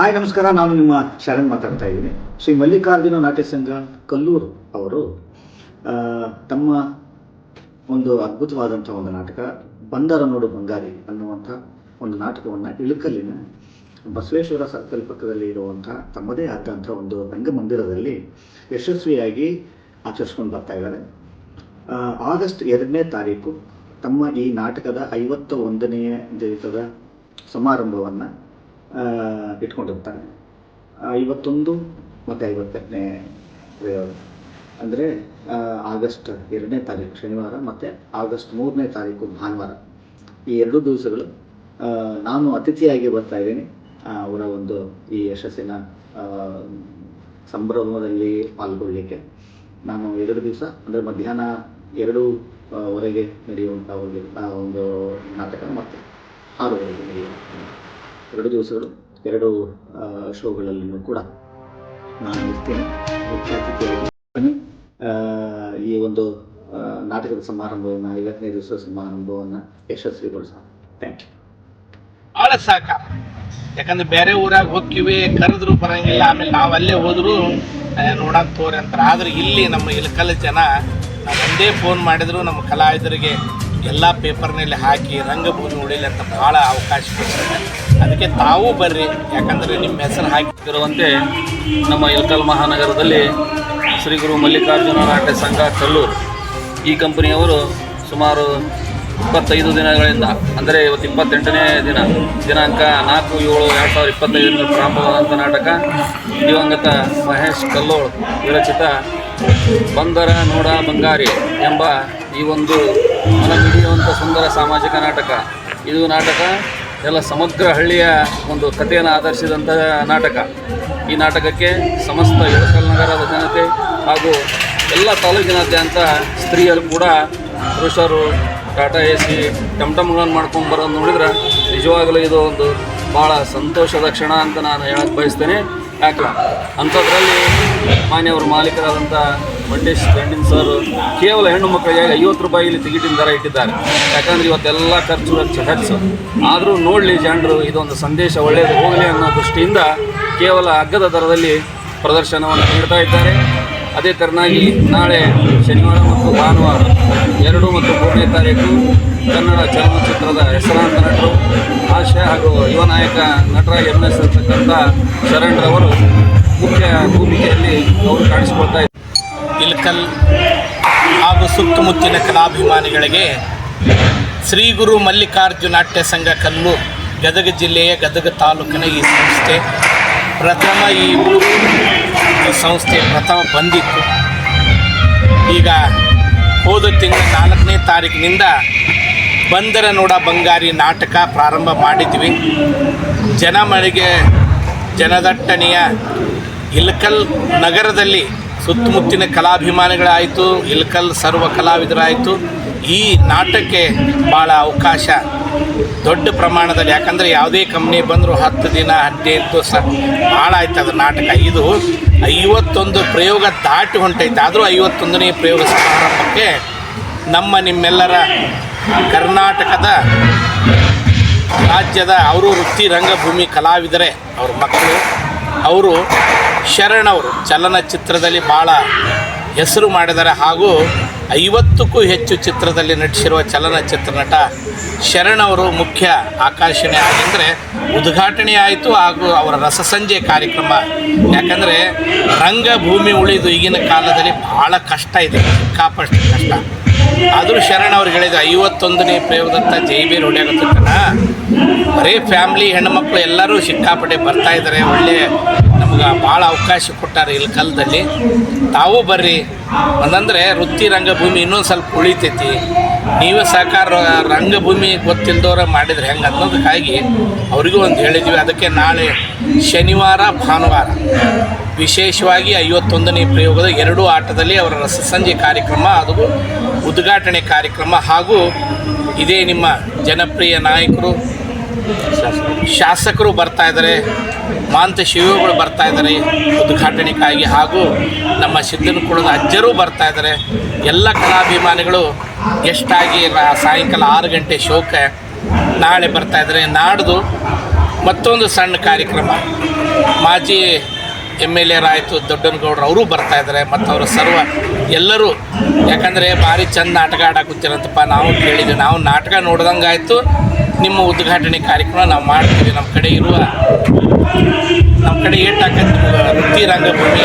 Hi, ನಮಸ್ಕಾರ. ನಾನು ನಿಮ್ಮ ಶರಣ್ ಮಾತಾಡ್ತಾ ಇದ್ದೀನಿ. ಶ್ರೀ ಮಲ್ಲಿಕಾರ್ಜುನ ನಾಟ್ಯ ಸಂಘ ಕಲ್ಲೂರು ಅವರು ತಮ್ಮ ಒಂದು ಅದ್ಭುತವಾದಂಥ ಒಂದು ನಾಟಕ, ಬಂದರ ನೋಡು ಬಂಗಾರಿ ಅನ್ನುವಂಥ ಒಂದು ನಾಟಕವನ್ನು ಇಳಕಲ್ಲಿನ ಬಸವೇಶ್ವರ ಸರ್ಕಲ್ ಪಕ್ಕದಲ್ಲಿ ಇರುವಂಥ ತಮ್ಮದೇ ಆದಂಥ ಒಂದು ರಂಗಮಂದಿರದಲ್ಲಿ ಯಶಸ್ವಿಯಾಗಿ ಆಚರಿಸ್ಕೊಂಡು ಬರ್ತಾ ಇದ್ದಾರೆ. ಆಗಸ್ಟ್ ಎರಡನೇ ತಾರೀಕು ತಮ್ಮ ಈ ನಾಟಕದ ಐವತ್ತ ಒಂದನೆಯ ದಿವಸದ ಸಮಾರಂಭವನ್ನು ಇಟ್ಕೊಂಡಿರ್ತಾರೆ ಐವತ್ತೊಂದು ಮತ್ತು ಐವತ್ತೆರಡನೇ ಅಂದರೆ ಆಗಸ್ಟ್ ಎರಡನೇ ತಾರೀಕು ಶನಿವಾರ ಮತ್ತು ಆಗಸ್ಟ್ ಮೂರನೇ ತಾರೀಕು ಭಾನುವಾರ. ಈ ಎರಡು ದಿವಸಗಳು ನಾನು ಅತಿಥಿಯಾಗಿ ಬರ್ತಾ ಇದ್ದೀನಿ. ಅವರ ಒಂದು ಈ ಯಶಸ್ಸಿನ ಸಂಭ್ರಮದಲ್ಲಿ ಪಾಲ್ಗೊಳ್ಳಲಿಕ್ಕೆ ನಾನು ಎರಡು ದಿವಸ ಅಂದರೆ ಮಧ್ಯಾಹ್ನ ಎರಡು ಆ, ವರೆಗೆ ನಡೆಯುವಂಥ ಒಂದು ಒಂದು ನಾಟಕ ಮತ್ತು ಆರುವರೆಗೆ ನಡೆಯುವಂಥ ಎರಡು ದಿವಸಗಳು, ಎರಡು ಶೋಗಳಲ್ಲೂ ಕೂಡ ನಾನು ಇರ್ತೇನೆ ಮುಖ್ಯ ಅತಿಥಿಯಾಗಿ ಈ ಒಂದು ನಾಟಕದ ಸಮಾರಂಭವನ್ನು, ಐವತ್ತನೇ ದಿವಸ ಸಮಾರಂಭವನ್ನು ಯಶಸ್ವಿಗೊಳಿಸೋಣ. ಥ್ಯಾಂಕ್ ಯು ಭಾಳ ಸಾಕ ಯಾಕಂದ್ರೆ ಬೇರೆ ಊರಾಗ ಹೋಗ್ತೀವಿ ಕರೆದ್ರು ಬರಂಗಿಲ್ಲ, ಆಮೇಲೆ ನಾವು ಅಲ್ಲೇ ಹೋದ್ರು ನೋಡಕ್ ತೋರಿ ಅಂತಾರೆ. ಆದ್ರೆ ಇಲ್ಲಿ ನಮ್ಮ ಇಲಕಲ್ ಜನ ನಾವು ಒಂದೇ ಫೋನ್ ಮಾಡಿದ್ರು ನಮ್ಮ ಕಲಾವಿದರಿಗೆ ಎಲ್ಲ ಪೇಪರ್ನಲ್ಲಿ ಹಾಕಿ ರಂಗಭೂಮಿ ಉಳಿಲಿ ಅಂತ ಭಾಳ ಅವಕಾಶ ಕೊಡ್ತಾರೆ. ಅದಕ್ಕೆ ತಾವು ಬರ್ರಿ. ಯಾಕಂದರೆ ನಿಮ್ಮ ಹೆಸರು ಹಾಕಿರುವಂತೆ ನಮ್ಮ ಇಲ್ಕಲ್ ಮಹಾನಗರದಲ್ಲಿ ಶ್ರೀ ಗುರು ಮಲ್ಲಿಕಾರ್ಜುನ ನಾಟ್ಯ ಸಂಘ ಕಲ್ಲೂರು. ಈ ಕಂಪನಿಯವರು ಸುಮಾರು ಇಪ್ಪತ್ತೈದು ದಿನಗಳಿಂದ, ಅಂದರೆ ಇವತ್ತು ಇಪ್ಪತ್ತೆಂಟನೇ ದಿನ, ದಿನಾಂಕ ನಾಲ್ಕು ಏಳು ಎರಡು ಸಾವಿರದ ಇಪ್ಪತ್ತೈದರಿಂದ ಪ್ರಾರಂಭವಾದಂಥ ನಾಟಕ ದಿವಂಗತ ಮಹೇಶ್ ಕಲ್ಲೋಳ್, ವಿರಚಿತ ಬಂದರ ನೋಡ ಬಂಗಾರಿ ಎಂಬ ಈ ಒಂದು ಮನಮಿಡಿಯುವಂಥ ಸುಂದರ ಸಾಮಾಜಿಕ ನಾಟಕ. ಇದು ನಾಟಕ ಎಲ್ಲ ಸಮಗ್ರ ಹಳ್ಳಿಯ ಒಂದು ಕಥೆಯನ್ನು ಆಧರಿಸಿದಂಥ ನಾಟಕ. ಈ ನಾಟಕಕ್ಕೆ ಸಮಸ್ತ ಇಳಕಲ್ ನಗರದ ಜನತೆ ಹಾಗೂ ಎಲ್ಲ ತಾಲೂಕಿನಾದ್ಯಂತ ಸ್ತ್ರೀಯರು ಕೂಡ ಪುರುಷರು, ಟಾಟಾ ಎ ಸಿ, ಟಮ್ ಟಮ್ಗಳನ್ನು ಮಾಡ್ಕೊಂಡು ಬರೋದು ನೋಡಿದ್ರೆ ನಿಜವಾಗಲೂ ಇದು ಒಂದು ಭಾಳ ಸಂತೋಷದ ಕ್ಷಣ ಅಂತ ನಾನು ಹೇಳಕ್ಕೆ ಬಯಸ್ತೇನೆ. ಯಾಕೆ? ಅಂಥದ್ರಲ್ಲಿ ಮಾನ್ಯವರು ಮಾಲೀಕರಾದಂಥ ಮಂಡೇಶ್ ಗಂಡಿನ ಸರ್ ಕೇವಲ ಹೆಣ್ಣು ಮಕ್ಕಳಿಗೆ ಐವತ್ತು ರೂಪಾಯಿ ಇಲ್ಲಿ ಟಿಕೆಟಿನ ದರ ಇಟ್ಟಿದ್ದಾರೆ. ಯಾಕಂದ್ರೆ ಇವತ್ತೆಲ್ಲ ಖರ್ಚು ವೆಚ್ಚ ಹೆಚ್ಚು ಆದರೂ ನೋಡಲಿ ಜನರು, ಇದೊಂದು ಸಂದೇಶ ಒಳ್ಳೆಯದು ಹೋಗಲಿ ಅನ್ನೋ ದೃಷ್ಟಿಯಿಂದ ಕೇವಲ ಅಗ್ಗದ ದರದಲ್ಲಿ ಪ್ರದರ್ಶನವನ್ನು ನೀಡ್ತಾ ಇದ್ದಾರೆ. ಅದೇ ತೆರನಾಗಿ ನಾಳೆ ಶನಿವಾರ ಮತ್ತು ಭಾನುವಾರ ಎರಡು ಮತ್ತು ಮೂರನೇ ತಾರೀಕು ಕನ್ನಡ ಚಲನಚಿತ್ರದ ಹೆಸರಾಂತ ನಟರು ಆಶಯ ಹಾಗೂ ಯುವ ನಾಯಕ ನಟರಾಗಿ ಅಭಿನಯಿಸಿರ್ತಕ್ಕಂಥ ಶರಣ್ರವರು ಮುಖ್ಯ ಭೂಮಿಕೆಯಲ್ಲಿ ಅವರು ಕಾಣಿಸಿಕೊಳ್ತಾ ಇದ್ದಾರೆ. ಇಲ್ಕಲ್ ಹಾಗೂ ಸುತ್ತಮುತ್ತಿನ ಕಲಾಭಿಮಾನಿಗಳಿಗೆ ಶ್ರೀ ಗುರು ಮಲ್ಲಿಕಾರ್ಜುನ ನಾಟ್ಯ ಸಂಘ ಕಲ್ಲು, ಗದಗ ಜಿಲ್ಲೆಯ ಗದಗ ತಾಲೂಕಿನ ಈ ಸಂಸ್ಥೆ ಪ್ರಥಮ ಈ ಸಂಸ್ಥೆ ಪ್ರಥಮ ಬಂದಿತ್ತು. ಈಗ ಹೋದ ತಿಂಗಳ ನಾಲ್ಕನೇ ತಾರೀಕಿನಿಂದ ಬಂದರ ನೋಡ ಬಂಗಾರಿ ನಾಟಕ ಪ್ರಾರಂಭ ಮಾಡಿದ್ವಿ. ಜನಮಳಿಗೆ ಜನದಟ್ಟಣೆಯ ಇಲ್ಕಲ್ ನಗರದಲ್ಲಿ ಸುತ್ತಮುತ್ತಿನ ಕಲಾಭಿಮಾನಿಗಳಾಯಿತು, ಇಲ್ಕಲ್ ಸರ್ವ ಕಲಾವಿದರಾಯಿತು. ಈ ನಾಟಕಕ್ಕೆ ಭಾಳ ಅವಕಾಶ ದೊಡ್ಡ ಪ್ರಮಾಣದಲ್ಲಿ. ಯಾಕಂದರೆ ಯಾವುದೇ ಕಂಪ್ನಿ ಬಂದರೂ ಹತ್ತು ದಿನ, ಹದಿನೈದು ದಿವಸ, ಭಾಳ ಆಯ್ತು ಅದು ನಾಟಕ. ಇದು ಐವತ್ತೊಂದು ಪ್ರಯೋಗ ದಾಟಿ ಹೊಂಟೈತೆ. ಆದರೂ ಐವತ್ತೊಂದನೇ ಪ್ರಯೋಗ ಸಮಾರಂಭಕ್ಕೆ ನಮ್ಮ ನಿಮ್ಮೆಲ್ಲರ ಕರ್ನಾಟಕದ ರಾಜ್ಯದ ಅವರು ವೃತ್ತಿ ರಂಗಭೂಮಿ ಕಲಾವಿದರೇ ಅವ್ರ ಮಕ್ಕಳು, ಅವರು ಶರಣವರು. ಚಲನಚಿತ್ರದಲ್ಲಿ ಭಾಳ ಹೆಸರು ಮಾಡಿದ್ದಾರೆ ಹಾಗೂ ಐವತ್ತಕ್ಕೂ ಹೆಚ್ಚು ಚಿತ್ರದಲ್ಲಿ ನಟಿಸಿರುವ ಚಲನಚಿತ್ರ ನಟ ಶರಣವರು ಮುಖ್ಯ ಆಕರ್ಷಣೆ ಆಗಿದ್ದರೆ ಉದ್ಘಾಟನೆ ಆಯಿತು ಹಾಗೂ ಅವರ ರಸಸಂಜೆ ಕಾರ್ಯಕ್ರಮ. ಯಾಕಂದರೆ ರಂಗಭೂಮಿ ಉಳಿದು ಈಗಿನ ಕಾಲದಲ್ಲಿ ಭಾಳ ಕಷ್ಟ ಇದೆ ಸಿಕ್ಕಾಪಷ್ಟು ಕಷ್ಟ. ಆದರೂ ಶರಣ್ ಅವ್ರಿಗೆ ಹೇಳಿದ ಐವತ್ತೊಂದನೇ ಪ್ರಯೋಗದಂಥ ಜೈಬೇರ್ ಹೊಡೆಯಾಗತ್ತಲ್ಲ ಬರೀ ಫ್ಯಾಮ್ಲಿ ಹೆಣ್ಮಕ್ಳು ಎಲ್ಲರೂ ಸಿಕ್ಕಾಪಟ್ಟೆ ಬರ್ತಾ ಇದ್ದಾರೆ, ಒಳ್ಳೆ ನಮ್ಗೆ ಭಾಳ ಅವಕಾಶ ಕೊಟ್ಟಾರೆ ಇಲ್ಲಿ ಕಾಲದಲ್ಲಿ. ತಾವು ಬರ್ರಿ. ಒಂದಂದರೆ ವೃತ್ತಿ ರಂಗಭೂಮಿ ಇನ್ನೊಂದು ಸ್ವಲ್ಪ ಉಳಿತೈತಿ. ನೀವೇ ಸಹಕಾರ ರಂಗಭೂಮಿ ಗೊತ್ತಿಲ್ದವ್ರ ಮಾಡಿದ್ರೆ ಹೆಂಗೆ ಅನ್ನೋದಕ್ಕಾಗಿ ಅವರಿಗೂ ಒಂದು ಹೇಳಿದ್ವಿ. ಅದಕ್ಕೆ ನಾಳೆ ಶನಿವಾರ, ಭಾನುವಾರ ವಿಶೇಷವಾಗಿ ಐವತ್ತೊಂದನೇ ಪ್ರಯೋಗದ ಎರಡೂ ಆಟದಲ್ಲಿ ಅವರ ರಸಸಂಜೆ ಕಾರ್ಯಕ್ರಮ ಅದು ಉದ್ಘಾಟನೆ ಕಾರ್ಯಕ್ರಮ ಹಾಗೂ ಇದೇ ನಿಮ್ಮ ಜನಪ್ರಿಯ ನಾಯಕರು, ಶಾಸಕರು ಬರ್ತಾ ಇದ್ದಾರೆ ಮಾಂತ ಶಿವಗಳು ಬರ್ತಾ ಇದ್ದಾರೆ. ಉದ್ಘಾಟನೆಗಾಗಿ ಹಾಗೂ ನಮ್ಮ ಸಿದ್ದನಕುಳದ ಅಜ್ಜರು ಬರ್ತಾ ಇದ್ದಾರೆ. ಎಲ್ಲ ಕಲಾಭಿಮಾನಿಗಳು ಎಷ್ಟಾಗಿ ಸಾಯಂಕಾಲ ಆರು ಗಂಟೆ ಶೋಕ ನಾಳೆ ಬರ್ತಾ ಇದ್ದಾರೆ. ನಾಡ್ದು ಮತ್ತೊಂದು ಸಣ್ಣ ಕಾರ್ಯಕ್ರಮ. ಮಾಜಿ ಎಂ ಎಲ್ ಎರಾಯಿತು ದೊಡ್ಡನಗೌಡರು ಅವರು ಬರ್ತಾ ಇದ್ದಾರೆ. ಮತ್ತು ಅವರ ಸರ್ವ ಎಲ್ಲರೂ, ಯಾಕಂದರೆ ಭಾರಿ ಚಂದ ನಾಟಕ ಆಡಕುತ್ತಿರಂತಪ್ಪ. ನಾವು ಕೇಳಿದ್ವಿ, ನಾವು ನಾಟಕ ನೋಡ್ದಂಗಾಯಿತು. ನಿಮ್ಮ ಉದ್ಘಾಟನೆ ಕಾರ್ಯಕ್ರಮ ನಾವು ಮಾಡ್ತೀವಿ. ನಮ್ಮ ಕಡೆ ಇರುವ ನಮ್ಮ ಕಡೆ ಏಟ್ ಹಾಕತ್ತೆ ವೃತ್ತಿ ರಂಗಭೂಮಿ